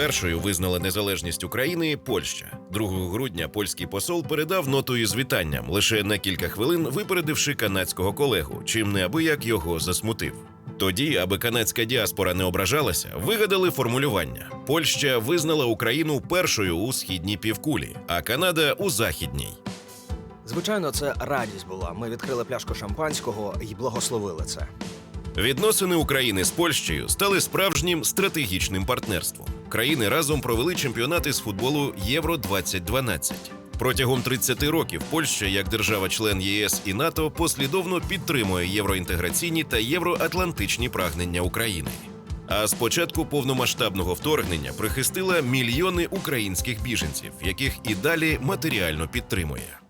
Першою визнала незалежність України Польща. 2 грудня польський посол передав ноту із вітанням, лише на кілька хвилин випередивши канадського колегу, чим неабияк його засмутив. Тоді, аби канадська діаспора не ображалася, вигадали формулювання: Польща визнала Україну першою у східній півкулі, а Канада у західній. Звичайно, це радість була. Ми відкрили пляшку шампанського і благословили це. Відносини України з Польщею стали справжнім стратегічним партнерством. Країни разом провели чемпіонати з футболу Євро 2012 Протягом 30 років Польща, як держава-член ЄС і НАТО, послідовно підтримує євроінтеграційні та євроатлантичні прагнення України. А з початку повномасштабного вторгнення прихистила мільйони українських біженців, яких і далі матеріально підтримує.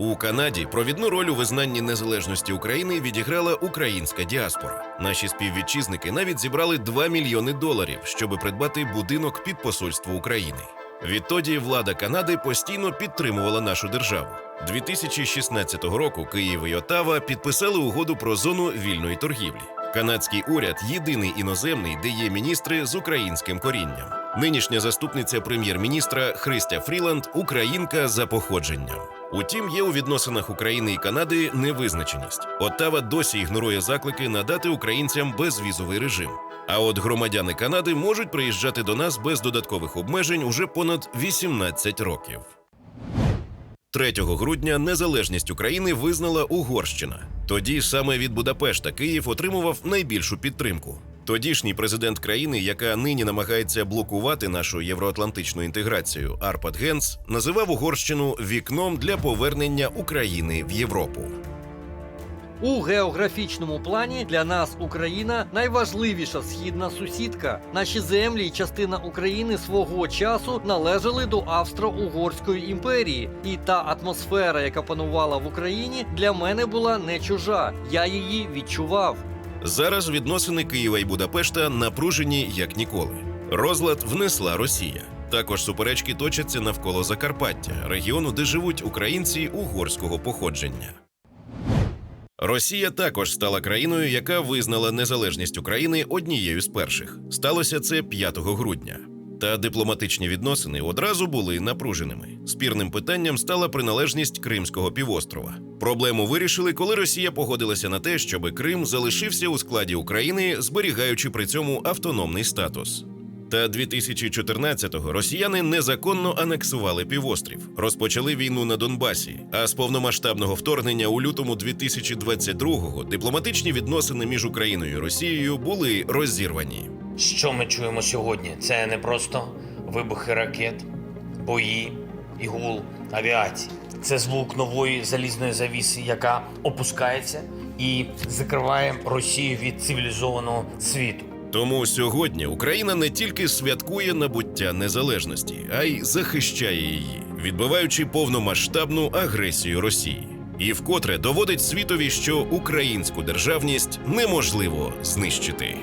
У Канаді провідну роль у визнанні незалежності України відіграла українська діаспора. Наші співвітчизники навіть зібрали 2 мільйони доларів, щоб придбати будинок під посольство України. Відтоді влада Канади постійно підтримувала нашу державу. 2016 року Київ і Отава підписали угоду про зону вільної торгівлі. Канадський уряд єдиний іноземний, де є міністри з українським корінням. Нинішня заступниця прем'єр-міністра Христя Фріланд українка за походженням. Утім, є у відносинах України і Канади невизначеність. Оттава досі ігнорує заклики надати українцям безвізовий режим. А от громадяни Канади можуть приїжджати до нас без додаткових обмежень уже понад 18 років. 3 грудня незалежність України визнала Угорщина. Тоді саме від Будапешта Київ отримував найбільшу підтримку. Тодішній президент країни, яка нині намагається блокувати нашу євроатлантичну інтеграцію, Арпад Генц, називав Угорщину вікном для повернення України в Європу. У географічному плані для нас Україна найважливіша східна сусідка. Наші землі і частина України свого часу належали до Австро-Угорської імперії, і та атмосфера, яка панувала в Україні, для мене була не чужа. Я її відчував. Зараз відносини Києва і Будапешта напружені як ніколи. Розлад внесла Росія. Також суперечки точаться навколо Закарпаття, регіону, де живуть українці угорського походження. Росія також стала країною, яка визнала незалежність України однією з перших. Сталося це 5 грудня. Та дипломатичні відносини одразу були напруженими. Спірним питанням стала приналежність Кримського півострова. Проблему вирішили, коли Росія погодилася на те, щоб Крим залишився у складі України, зберігаючи при цьому автономний статус. Та 2014-го росіяни незаконно анексували півострів, розпочали війну на Донбасі. А з повномасштабного вторгнення у лютому 2022-го дипломатичні відносини між Україною і Росією були розірвані. Що ми чуємо сьогодні? Це не просто вибухи ракет, бої і гул авіації. Це звук нової залізної завіси, яка опускається і закриває Росію від цивілізованого світу. Тому сьогодні Україна не тільки святкує набуття незалежності, а й захищає її, відбиваючи повномасштабну агресію Росії. І вкотре доводить світові, що українську державність неможливо знищити.